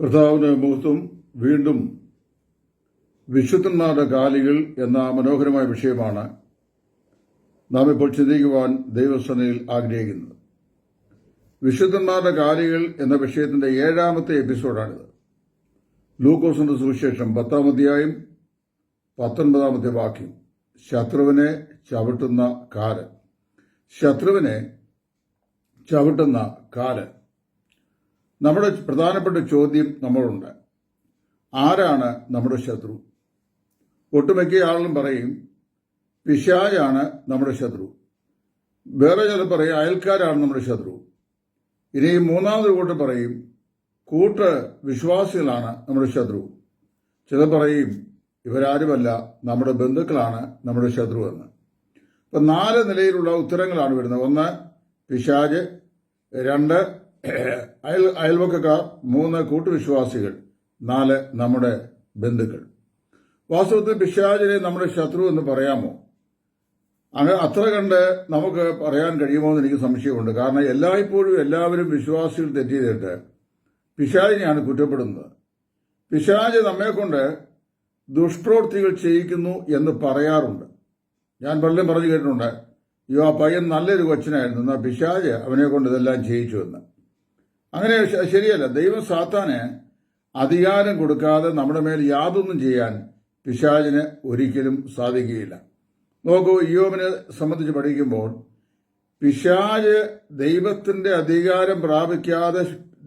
കർത്താവിന് മുഹത്വം വീണ്ടും വിശുദ്ധന്മാരുടെ കാലികൾ എന്ന മനോഹരമായ വിഷയമാണ് നാം ഇപ്പോൾ ചിന്തിക്കുവാൻ ദൈവസനയിൽ ആഗ്രഹിക്കുന്നത്. വിശുദ്ധന്മാരുടെ കാലികൾ എന്ന വിഷയത്തിന്റെ ഏഴാമത്തെ എപ്പിസോഡാണിത്. ലൂക്കോസിന്റെ സുവിശേഷം പത്താം അധ്യായം പത്തൊൻപതാമത്തെ വാക്യം. ശത്രുവിനെ ചവിട്ടുന്ന കാൽ ശത്രുവിനെ ചവിട്ടുന്ന കാൽ നമ്മുടെ പ്രധാനപ്പെട്ട ചോദ്യം നമ്മളുണ്ട് ആരാണ് നമ്മുടെ ശത്രു? ഒട്ടുമിക്ക ആളും പറയും പിശാജാണ് നമ്മുടെ ശത്രു. വേറെ ചിലർ പറയും അയൽക്കാരാണ് നമ്മുടെ ശത്രു. ഇനി മൂന്നാമത് കൂട്ട് പറയും കൂട്ട് വിശ്വാസികളാണ് നമ്മുടെ ശത്രു. ചിലർ പറയും ഇവരാരുമല്ല നമ്മുടെ ബന്ധുക്കളാണ് നമ്മുടെ ശത്രു എന്ന്. ഇപ്പം നാല് നിലയിലുള്ള ഉത്തരങ്ങളാണ് വരുന്നത്. ഒന്ന് പിശാജ് രണ്ട് അയൽ അയൽവക്കക്കാർ മൂന്ന് കൂട്ടുവിശ്വാസികൾ നാല് നമ്മുടെ ബന്ധുക്കൾ. വാസ്തവത്തിൽ പിശാചിനെ നമ്മുടെ ശത്രു എന്ന് പറയാമോ? അങ്ങനെ അത്ര കണ്ട് നമുക്ക് പറയാൻ കഴിയുമോ എന്ന് എനിക്ക് സംശയമുണ്ട്. കാരണം എല്ലായ്പ്പോഴും എല്ലാവരും വിശ്വാസികൾ തെറ്റ് ചെയ്തിട്ട് പിശാചിനെയാണ് കുറ്റപ്പെടുന്നത്. പിശാജ് നമ്മെക്കൊണ്ട് ദുഷ്പ്രവൃത്തികൾ ചെയ്യിക്കുന്നു എന്ന് പറയാറുണ്ട്. ഞാൻ പലരും പറഞ്ഞു കേട്ടിട്ടുണ്ട് അയ്യോ ആ പയ്യൻ നല്ലൊരു കൊച്ചനായിരുന്നു. എന്നാൽ പിശാജ് അവനെ കൊണ്ട് ഇതെല്ലാം ചെയ്യിച്ചു എന്ന്. അങ്ങനെ ശരിയല്ല. ദൈവം സാത്താന് അധികാരം കൊടുക്കാതെ നമ്മുടെ മേൽ യാതൊന്നും ചെയ്യാൻ പിശാചിന് ഒരിക്കലും സാധിക്കുകയില്ല. നോക്കൂ യോബിനെ സംബന്ധിച്ച് പഠിക്കുമ്പോൾ പിശാജ് ദൈവത്തിന്റെ അധികാരം പ്രാപിക്കാതെ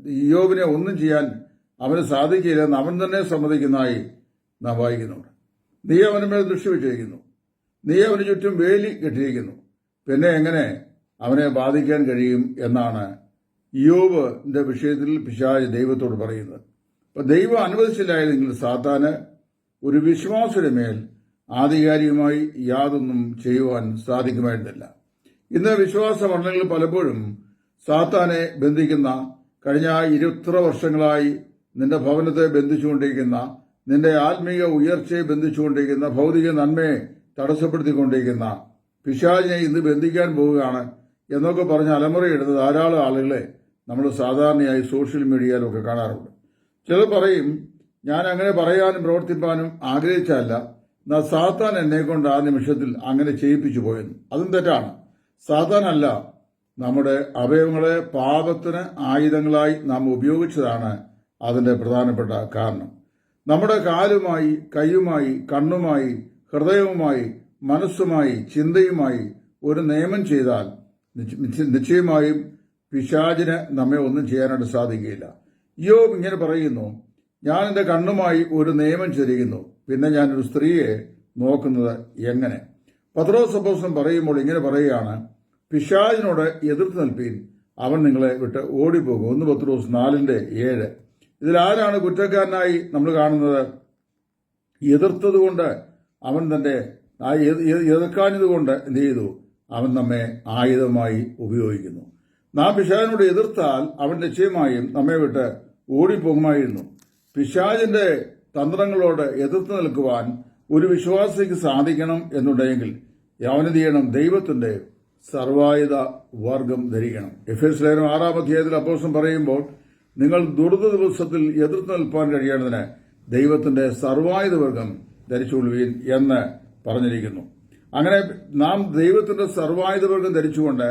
യോബിനെ ഒന്നും ചെയ്യാൻ അവന് സാധിക്കില്ലെന്ന് അവൻ തന്നെ സമ്മതിക്കുന്നതായി നാം വായിക്കുന്നുണ്ട്. നീ അവന് മേൽ ദൃഷ്ടി വെച്ചിരിക്കുന്നു. നീ അവന് ചുറ്റും വേലി കെട്ടിയിരിക്കുന്നു. പിന്നെ എങ്ങനെ അവനെ ബാധിക്കാൻ കഴിയും എന്നാണ് യോബിന്റെ വിഷയത്തിൽ പിശാജ് ദൈവത്തോട് പറയുന്നത് അപ്പൊ ദൈവം അനുവദിച്ചില്ലായിരുന്നെങ്കിൽ സാത്താന് ഒരു വിശ്വാസിയുടെ മേൽ ആധികാരികമായി യാതൊന്നും ചെയ്യുവാൻ സാധിക്കുമായിരുന്നില്ല. ഇന്ന് വിശ്വാസ മണ്ഡലങ്ങളിൽ പലപ്പോഴും സാത്താനെ ബന്ധിക്കുന്ന കഴിഞ്ഞ ഇരുപത്ര വർഷങ്ങളായി നിന്റെ ഭവനത്തെ ബന്ധിച്ചുകൊണ്ടിരിക്കുന്ന നിന്റെ ആത്മീയ ഉയർച്ചയെ ബന്ധിച്ചുകൊണ്ടിരിക്കുന്ന ഭൗതിക നന്മയെ തടസ്സപ്പെടുത്തിക്കൊണ്ടിരിക്കുന്ന പിശാചിനെ ഇന്ന് ബന്ധിക്കാൻ പോവുകയാണ് എന്നൊക്കെ പറഞ്ഞ് അലമുറയിടുന്ന ധാരാളം ആളുകളെ നമ്മൾ സാധാരണയായി സോഷ്യൽ മീഡിയയിലൊക്കെ കാണാറുണ്ട്. ചിലർ പറയും ഞാൻ അങ്ങനെ പറയാനും പ്രവർത്തിപ്പാനും ആഗ്രഹിച്ചല്ല എന്നാൽ സാത്താൻ എന്നെ കൊണ്ട് ആ നിമിഷത്തിൽ അങ്ങനെ ചെയ്യിപ്പിച്ചു പോയെന്ന്. അതും തെറ്റാണ്. സാത്താനല്ല നമ്മുടെ അവയവങ്ങളെ പാപത്തിന് ആയുധങ്ങളായി നാം ഉപയോഗിച്ചതാണ് അതിന്റെ പ്രധാനപ്പെട്ട കാരണം. നമ്മുടെ കാലുമായി കൈയുമായി കണ്ണുമായി ഹൃദയവുമായി മനസ്സുമായി ചിന്തയുമായി ഒരു നിയമം ചെയ്താൽ നിശ്ച- നിശ്ച- നിശ്ചയമായും പിശാചിന് നമ്മെ ഒന്നും ചെയ്യാനായിട്ട് സാധിക്കുകയില്ല. യോബ് ഇങ്ങനെ പറയുന്നു ഞാൻ എന്റെ കണ്ണുമായി ഒരു നിയമം ചൊരിയുന്നു. പിന്നെ ഞാൻ ഒരു സ്ത്രീയെ നോക്കുന്നത് എങ്ങനെ? പത്രോസ് സപ്പോസം പറയുമ്പോൾ ഇങ്ങനെ പറയുകയാണ് പിശാചിനോട് എതിർത്ത് നിൽപ്പീൻ. അവൻ നിങ്ങളെ വിട്ട് ഓടിപ്പോകും. ഒന്ന് പത്രോസ് നാലിന്റെ ഏഴ്. ഇതിലാരാണ് കുറ്റക്കാരനായി നമ്മൾ കാണുന്നത്? എതിർത്തതുകൊണ്ട് അവൻ എ- എതിർക്കാഞ്ഞതുകൊണ്ട് എന്ത് ചെയ്തു? അവൻ നമ്മെ ആയുധമായി ഉപയോഗിക്കുന്നു. നാം പിശാചിനോട് എതിർത്താൽ അവൻ നിശ്ചയമായും നമ്മെ വിട്ട് ഓടിപ്പോകുമായിരുന്നു. പിശാചിന്റെ തന്ത്രങ്ങളോട് എതിർത്ത് നിൽക്കുവാൻ ഒരു വിശ്വാസിക്ക് സാധിക്കണം എന്നുണ്ടെങ്കിൽ അവനെന്ത് ചെയ്യണം ദൈവത്തിന്റെ സർവായുധ വർഗം ധരിക്കണം. എഫ് എസ് ലേഖനം ആറാം അധ്യായത്തിൽ അപ്പോസം പറയുമ്പോൾ നിങ്ങൾ ദുരിത ദിവസത്തിൽ എതിർത്ത് നിൽപ്പാൻ കഴിയേണ്ടതിന് ദൈവത്തിന്റെ സർവായുധ വർഗം ധരിച്ചുകൊള്ളുവീൻ എന്ന് പറഞ്ഞിരിക്കുന്നു. അങ്ങനെ നാം ദൈവത്തിന്റെ സർവായുധ വർഗം ധരിച്ചുകൊണ്ട്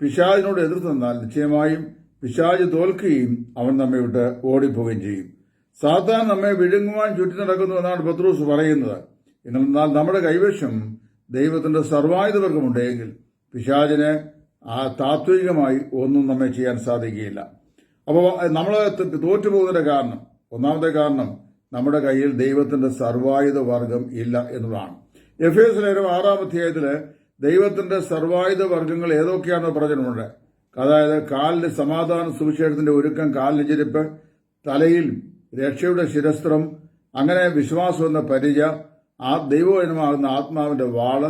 പിശാചിനോട് എതിർത്ത് നിന്നാൽ നിശ്ചയമായും പിശാജ് തോൽക്കുകയും അവൻ നമ്മെ വിട്ട് ഓടിപ്പോവുകയും ചെയ്യും. സാത്താൻ നമ്മെ വിഴുങ്ങുവാൻ ചുറ്റി നടക്കുന്നു എന്നാണ് പത്രോസ് പറയുന്നത്. എന്നാൽ നമ്മുടെ കൈവശം ദൈവത്തിന്റെ സർവായുധവർഗമുണ്ടെങ്കിൽ പിശാജിന് ആ താത്വികമായി ഒന്നും നമ്മെ ചെയ്യാൻ സാധിക്കുകയില്ല. അപ്പോൾ നമ്മൾ തോറ്റുപോകുന്നതിന്റെ കാരണം ഒന്നാമത്തെ കാരണം നമ്മുടെ കയ്യിൽ ദൈവത്തിന്റെ സർവായുധ വർഗം ഇല്ല എന്നതാണ്. എഫ് എസ് ആറാം അധ്യായത്തിൽ ദൈവത്തിന്റെ സർവായുധ വർഗങ്ങൾ ഏതൊക്കെയാണെന്ന് പറഞ്ഞിട്ടുണ്ട് അതായത് കാലിന് സമാധാന സുവിശേഷത്തിന്റെ ഒരുക്കം കാലിന് ചെരുപ്പ് തലയിൽ രക്ഷയുടെ ശിരസ്ത്രം അങ്ങനെ വിശ്വാസം എന്ന പരിച ആ ദൈവവചനമാകുന്ന ആത്മാവിന്റെ വാൾ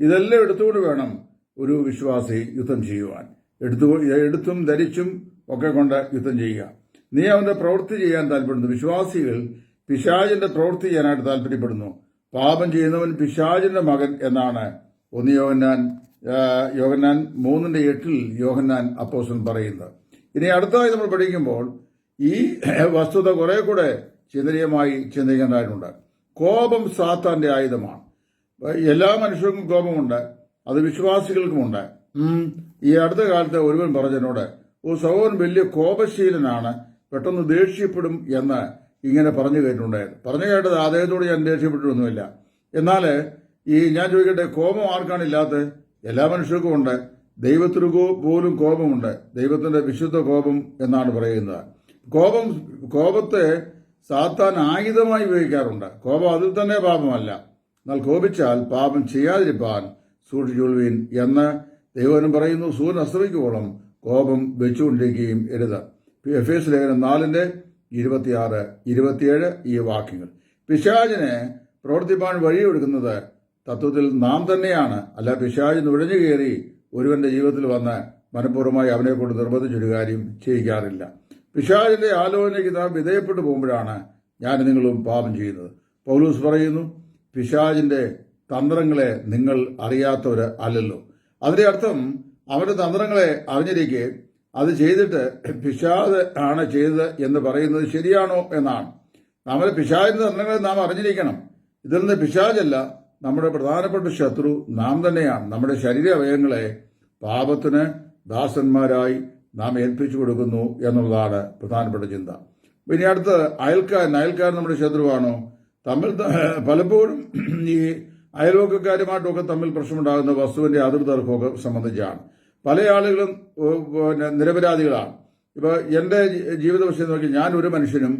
ഇതെല്ലാം എടുത്തുകൊണ്ട് വേണം ഒരു വിശ്വാസി യുദ്ധം ചെയ്യുവാൻ. എടുത്തു എടുത്തും ധരിച്ചും ഒക്കെ കൊണ്ട് യുദ്ധം ചെയ്യുക. നീ അവന്റെ പ്രവൃത്തി ചെയ്യാൻ താല്പര്യപ്പെടുന്നു. വിശ്വാസികൾ പിശാചിന്റെ പ്രവൃത്തി ചെയ്യാനായിട്ട് താല്പര്യപ്പെടുന്നു. പാപം ചെയ്യുന്നവൻ പിശാചിന്റെ മകൻ എന്നാണ് ഒന്ന് യോഹന്നാൻ യോഹന്നാൻ മൂന്നിന്റെ എട്ടിൽ യോഹന്നാൻ അപ്പോസൻ പറയുന്നത്. ഇനി അടുത്തതായി നമ്മൾ പഠിക്കുമ്പോൾ ഈ വസ്തുത കുറെ കൂടെ ചിന്തനീയമായി ചിന്തിക്കേണ്ടതായിട്ടുണ്ട്. കോപം സാത്താന്റെ ആയുധമാണ്. എല്ലാ മനുഷ്യർക്കും കോപമുണ്ട് അത് വിശ്വാസികൾക്കുമുണ്ട്. ഈ അടുത്ത കാലത്ത് ഒരുവൻ പറഞ്ഞതിനോട് ഓ സഹോദരൻ വലിയ കോപശീലനാണ് പെട്ടെന്ന് ദേഷ്യപ്പെടും എന്ന് ഇങ്ങനെ പറഞ്ഞു കേട്ടിട്ടുണ്ടായിരുന്നു. പറഞ്ഞു കേട്ടത് അദ്ദേഹത്തോട് ഞാൻ ദേഷ്യപ്പെട്ടിട്ടൊന്നുമില്ല. എന്നാൽ ഈ ഞാൻ ചോദിക്കട്ടെ കോപം ആർക്കാണ് ഇല്ലാത്തത് എല്ലാ മനുഷ്യർക്കും ഉണ്ട്. ദൈവത്തിന് പോലും കോപമുണ്ട്. ദൈവത്തിന്റെ വിശുദ്ധ കോപം എന്നാണ് പറയുന്നത്. കോപം കോപത്തെ സാത്താൻ ആയുധമായി ഉപയോഗിക്കാറുണ്ട്. കോപം അതിൽ തന്നെ പാപമല്ല. എന്നാൽ കോപിച്ചാൽ പാപം ചെയ്യാതിരിപ്പാൻ സൂക്ഷിച്ചുകൊള്ളുവീൻ എന്ന് ദൈവനും പറയുന്നു. സൂര്യൻ അശ്രമിക്കുവോളം കോപം വെച്ചുകൊണ്ടിരിക്കുകയും എഴുത എഫ് എസ് ലേഖനം നാലിന്റെ ഇരുപത്തിയാറ് ഇരുപത്തിയേഴ് ഈ വാക്യങ്ങൾ. പിശാചിനെ പ്രവർത്തിപ്പാൻ വഴിയൊടുക്കുന്നത് തത്വത്തിൽ നാം തന്നെയാണ് അല്ല പിശാജ് നുഴഞ്ഞു കയറി ഒരുവന്റെ ജീവിതത്തിൽ വന്ന് മനഃപൂർവമായി അവനെ കൊണ്ട് നിർബന്ധിച്ചൊരു കാര്യം ചെയ്യിക്കാറില്ല. പിശാജിന്റെ ആലോചനയ്ക്ക് നാം വിധേയപ്പെട്ടു പോകുമ്പോഴാണ് ഞാൻ നിങ്ങളും പാപം ചെയ്യുന്നത്. പൗലൂസ് പറയുന്നു പിശാജിന്റെ തന്ത്രങ്ങളെ നിങ്ങൾ അറിയാത്തവർ അല്ലല്ലോ. അതിന്റെ അർത്ഥം അവന്റെ തന്ത്രങ്ങളെ അറിഞ്ഞിരിക്കെ അത് ചെയ്തിട്ട് പിശാദ് ആണ് ചെയ്തത് എന്ന് പറയുന്നത് ശരിയാണോ എന്നാണ്. നമ്മുടെ പിശാജിന്റെ തന്ത്രങ്ങളെ നാം അറിഞ്ഞിരിക്കണം. ഇതിൽ നിന്ന് പിശാജല്ല നമ്മുടെ പ്രധാനപ്പെട്ട ശത്രു നാം തന്നെയാണ്. നമ്മുടെ ശരീര അവയവങ്ങളെ പാപത്തിന് ദാസന്മാരായി നാം ഏൽപ്പിച്ചു കൊടുക്കുന്നു എന്നുള്ളതാണ് പ്രധാനപ്പെട്ട ചിന്ത. പിന്നെ അടുത്ത് അയൽക്കാരൻ അയൽക്കാരൻ നമ്മുടെ ശത്രുവാണോ? തമ്മിൽ പലപ്പോഴും ഈ അയൽവക്കക്കാരുമായിട്ടൊക്കെ തമ്മിൽ പ്രശ്നമുണ്ടാകുന്ന വസ്തുവിന്റെ അതിർത്തർക്കമൊക്കെ സംബന്ധിച്ചാണ്. പല ആളുകളും പിന്നെ നിരപരാധികളാണ്. എന്റെ ജീവിതവശം ജീവിത വിഷയം നോക്കി ഞാൻ ഒരു മനുഷ്യനും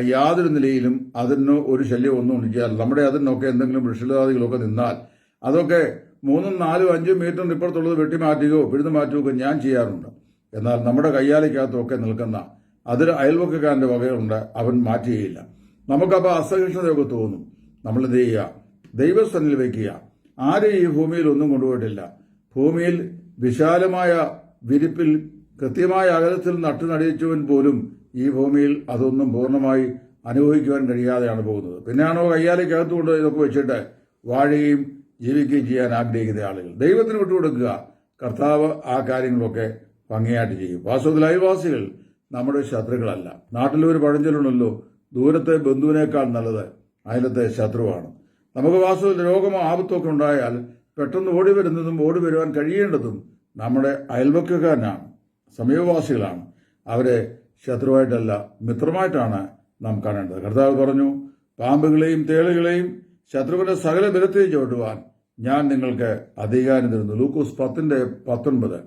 യാതൊരു നിലയിലും അതിന് ഒരു ശല്യം ഒന്നും ഉണ്ടാകില്ല നമ്മുടെ അതിനൊക്കെ എന്തെങ്കിലും വൃക്ഷലതാദികളൊക്കെ നിന്നാൽ അതൊക്കെ മൂന്നും നാലും അഞ്ചും മീറ്ററിന് ഇപ്പുറത്തുള്ളത് വെട്ടിമാറ്റുകയോ പിഴുതു മാറ്റുകയോ ഞാൻ ചെയ്യാറുണ്ട്. എന്നാൽ നമ്മുടെ കയ്യാലിക്കകത്തൊക്കെ നിൽക്കുന്ന അതിൽ അയൽവക്കക്കാരന്റെ വകയുണ്ട് അവൻ മാറ്റുകയില്ല. നമുക്കപ്പോൾ അസഹിഷ്ണുതയൊക്കെ തോന്നും. നമ്മൾ എന്ത് ചെയ്യുക? ദൈവസ്ഥനിൽ വയ്ക്കുക ആരും ഈ ഭൂമിയിൽ ഒന്നും കൊണ്ടുപോയിട്ടില്ല. ഭൂമിയിൽ വിശാലമായ വിരിപ്പിൽ കൃത്യമായ അകലത്തിൽ നട്ടു നടിച്ചവൻ പോലും ഈ ഭൂമിയിൽ അതൊന്നും പൂർണമായി അനുഭവിക്കുവാൻ കഴിയാതെയാണ് പോകുന്നത്. പിന്നെയാണോ കയ്യാലയ്ക്കകത്തുകൊണ്ട് ഇതൊക്കെ വെച്ചിട്ട് വാഴുകയും ജീവിക്കുകയും ചെയ്യാൻ ആഗ്രഹിക്കുന്ന ആളുകൾ. ദൈവത്തിന് വിട്ടുകൊടുക്കുക. കർത്താവ് ആ കാര്യങ്ങളൊക്കെ ഭംഗിയായിട്ട് ചെയ്യും. വാസ്തവത്തിൽ അയൽവാസികൾ നമ്മുടെ ശത്രുക്കളല്ല. നാട്ടിലൊരു പഴഞ്ചൊല്ലുണ്ടല്ലോ ദൂരത്തെ ബന്ധുവിനേക്കാൾ നല്ലത് അയലത്തെ ശത്രുവാണ്. നമുക്ക് വാസ്തവത്തിൽ രോഗമോ ആപത്തോ ഒക്കെ ഉണ്ടായാൽ പെട്ടെന്ന് ഓടി വരുന്നതും ഓടി വരുവാൻ കഴിയേണ്ടതും നമ്മുടെ അയൽവക്കക്കാരനാണ് സമീപവാസികളാണ്. അവരെ ശത്രുവായിട്ടല്ല മിത്രമായിട്ടാണ് നാം കാണേണ്ടത്. കർത്താവ് പറഞ്ഞു പാമ്പുകളെയും തേളുകളെയും ശത്രുവിന്റെ സകല ബലത്തെയും ചവിട്ടുവാൻ ഞാൻ നിങ്ങൾക്ക് അധികാരം തരുന്നു. ലൂക്കോസ് പത്തിന്റെ പത്തൊൻപത്.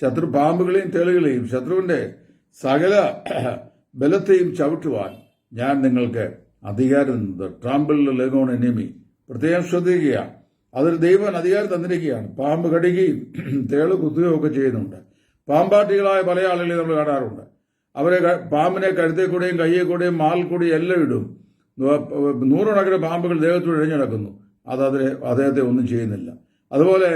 ശത്രു പാമ്പുകളെയും തേളുകളെയും ശത്രുവിന്റെ സകല ബലത്തെയും ചവിട്ടുവാൻ ഞാൻ നിങ്ങൾക്ക് അധികാരം തന്നത് ട്രാമ്പിൾ ലെഗോൺ എനിമി പ്രത്യേകം ശ്രദ്ധിക്കുക. അതൊരു ദൈവൻ അധികാരം തന്നിരിക്കുകയാണ്. പാമ്പ് കടിക്കുകയും തേൾ കുത്തുകയും ഒക്കെ ചെയ്യുന്നുണ്ട്. പാമ്പാട്ടികളായ പല ആളുകളെ നമ്മൾ കാണാറുണ്ട്. അവരെ പാമ്പിനെ കഴുത്തെ കൂടെയും കയ്യെ കൂടെയും മാൽ കൂടെയും എല്ലാം ഇടും. നൂറുകണക്കിന് പാമ്പുകൾ ദേഹത്തോട് ഇഴഞ്ഞു നടക്കുന്നു. അത് അതിനെ അദ്ദേഹത്തെ ഒന്നും ചെയ്യുന്നില്ല. അതുപോലെ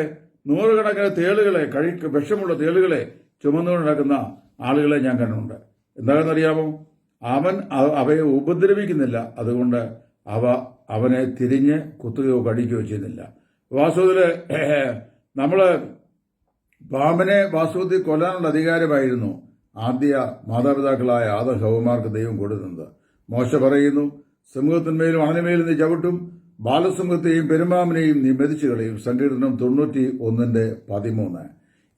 നൂറുകണക്കിന് തേളുകളെ കഴി വിഷമുള്ള തേളുകളെ ചുമന്നുകൊണ്ട് നടക്കുന്ന ആളുകളെ ഞാൻ കണ്ടിട്ടുണ്ട്. എന്താണെന്നറിയാമോ? അവൻ അവയെ ഉപദ്രവിക്കുന്നില്ല. അതുകൊണ്ട് അവ അവനെ തിരിഞ്ഞ് കുത്തുകയോ കടിക്കുകയോ ചെയ്യുന്നില്ല. വാസ്തവത്തിൽ നമ്മൾ പാമ്പിനെ വാസ്തവത്തിൽ കൊല്ലാനുള്ള അധികാരമായിരുന്നു. ആദ്യ മാതാപിതാക്കളായ ആദ ഹൗമാർക്ക് ദൈവം കൊടുക്കുന്നത്. മോശ പറയുന്നു സമൂഹത്തിന്മേലും അണനുമേലും നീ ചവിട്ടും ബാലസമൂഹത്തെയും പെരുമാമനെയും നീ മെതിച്ചു കളയും. സങ്കീർത്തനം തൊണ്ണൂറ്റി ഒന്നിന്റെ പതിമൂന്ന്.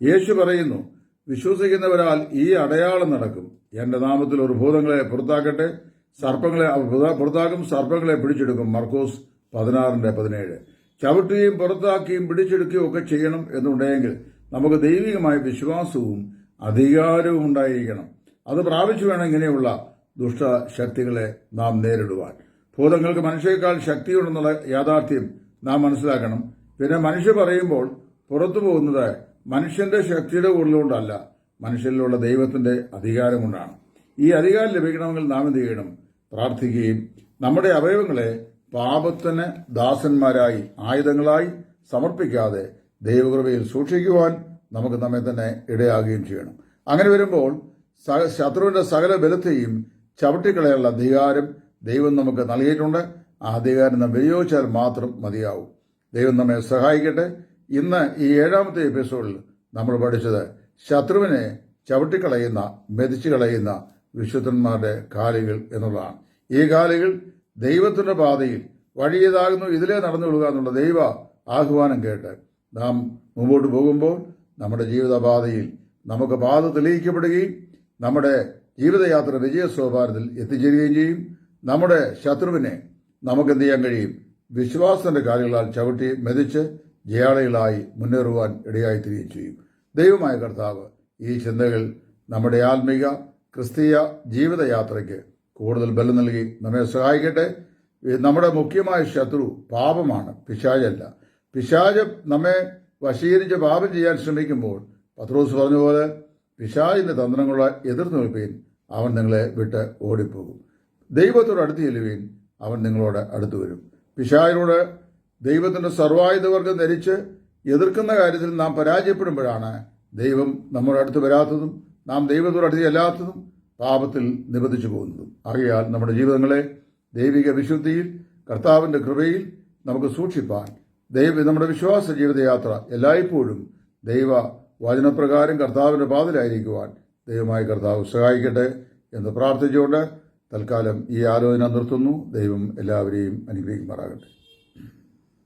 യേശു പറയുന്നു വിശ്വസിക്കുന്നവരാൽ ഈ അടയാളം നടക്കും. എന്റെ നാമത്തിൽ ഒരു ഭൂതങ്ങളെ പുറത്താക്കട്ടെ. സർപ്പങ്ങളെ പുറത്താക്കും. സർപ്പങ്ങളെ പിടിച്ചെടുക്കും. മർക്കോസ് പതിനാറിന്റെ പതിനേഴ്. ചവിട്ടുകയും പുറത്താക്കുകയും പിടിച്ചെടുക്കുകയും ഒക്കെ ചെയ്യണം എന്നുണ്ടെങ്കിൽ നമുക്ക് ദൈവികമായ വിശ്വാസവും അധികാരവും ഉണ്ടായിരിക്കണം. അത് പ്രാപിച്ചു വേണം ഇങ്ങനെയുള്ള ദുഷ്ടശക്തികളെ നാം നേരിടുവാൻ. ഭൂതങ്ങൾക്ക് മനുഷ്യരെക്കാൾ ശക്തിയുണ്ടെന്നുള്ള യാഥാർത്ഥ്യം നാം മനസ്സിലാക്കണം. പിന്നെ മനുഷ്യ പറയുമ്പോൾ പുറത്തു പോകുന്നത് മനുഷ്യന്റെ ശക്തിയുടെ കൂടുതലുകൊണ്ടല്ല മനുഷ്യരിലുള്ള ദൈവത്തിന്റെ അധികാരം കൊണ്ടാണ്. ഈ അധികാരം ലഭിക്കണമെങ്കിൽ നാം എന്ത് ചെയ്യണം? പ്രാർത്ഥിക്കുകയും നമ്മുടെ അവയവങ്ങളെ പാപത്തിന് ദാസന്മാരായി ആയുധങ്ങളായി സമർപ്പിക്കാതെ ദൈവകൃപയിൽ സൂക്ഷിക്കുവാൻ നമുക്ക് നമ്മെ തന്നെ ഇടയാകുകയും ചെയ്യണം. അങ്ങനെ വരുമ്പോൾ ശത്രുവിന്റെ സകല ബലത്തെയും ചവിട്ടിക്കളയാനുള്ള അധികാരം ദൈവം നമുക്ക് നൽകിയിട്ടുണ്ട്. ആ അധികാരം നാം വിനിയോഗിച്ചാൽ മാത്രം മതിയാവും. ദൈവം നമ്മെ സഹായിക്കട്ടെ. ഇന്ന് ഈ ഏഴാമത്തെ എപ്പിസോഡിൽ നമ്മൾ പഠിച്ചത് ശത്രുവിനെ ചവിട്ടിക്കളയുന്ന മെതിച്ചു കളയുന്ന വിശുദ്ധന്മാരുടെ കാലുകൾ എന്നുള്ളതാണ്. ഈ കാലുകൾ ദൈവത്തിന്റെ പാതയിൽ വഴിയതാകുന്നു. ഇതിലേ നടന്നുകൊള്ളുക എന്നുള്ള ദൈവ ആഹ്വാനം കേട്ട് നാം മുമ്പോട്ട് പോകുമ്പോൾ നമ്മുടെ ജീവിതപാതയിൽ നമുക്ക് പാത തെളിയിക്കപ്പെടുകയും നമ്മുടെ ജീവിതയാത്ര വിജയ സോപാനത്തിൽ എത്തിച്ചേരുകയും ചെയ്യും. നമ്മുടെ ശത്രുവിനെ നമുക്ക് എന്ത് ചെയ്യാൻ കഴിയും? വിശ്വാസത്തിന്റെ കാര്യങ്ങളാൽ ചവിട്ടി മെതിച്ച് ജയാളികളായി മുന്നേറുവാൻ ഇടയായിത്തീരുകയും ചെയ്യും. ദൈവമായ കർത്താവ് ഈ ചിന്തകൾ നമ്മുടെ ആത്മീക ക്രിസ്തീയ ജീവിതയാത്രയ്ക്ക് കൂടുതൽ ബലം നൽകി നമ്മെ സഹായിക്കട്ടെ. നമ്മുടെ മുഖ്യമായ ശത്രു പാപമാണ്. പിശാചല്ല. പിശാചം നമ്മെ വശീകരിച്ച് പാപം ചെയ്യാൻ ശ്രമിക്കുമ്പോൾ പത്രോസ് പറഞ്ഞതുപോലെ പോലെ പിശാജിന്റെ തന്ത്രങ്ങളെ എതിർത്ത് നിൽപ്പീൻ അവൻ നിങ്ങളെ വിട്ട് ഓടിപ്പോകും. ദൈവത്തോട് അടുത്ത് ചെല്ലുവീൻ അവൻ നിങ്ങളോട് അടുത്തു വരും. പിശാജിനോട് ദൈവത്തിന്റെ സർവായുധവർഗം ധരിച്ച് എതിർക്കുന്ന കാര്യത്തിൽ നാം പരാജയപ്പെടുമ്പോഴാണ് ദൈവം നമ്മുടെ അടുത്ത് വരാത്തതും നാം ദൈവത്തോട് അടുത്ത് ചെല്ലാത്തതും പാപത്തിൽ നിബന്ധിച്ചു പോകുന്നതും. ആകയാൽ നമ്മുടെ ജീവിതങ്ങളെ ദൈവിക വിശുദ്ധിയിൽ കർത്താവിന്റെ കൃപയിൽ നമുക്ക് സൂക്ഷിപ്പാൻ ദൈവ നമ്മുടെ വിശ്വാസ ജീവിതയാത്ര എല്ലായ്പ്പോഴും ദൈവ വചനപ്രകാരം കർത്താവിന്റെ പാതിലായിരിക്കുവാൻ ദൈവമായ കർത്താവ് സഹായിക്കട്ടെ എന്ന് പ്രാർത്ഥിച്ചുകൊണ്ട് തൽക്കാലം ഈ ആലോചന നിർത്തുന്നു. ദൈവം എല്ലാവരെയും അനുഗ്രഹിക്കുമാറാകട്ടെ.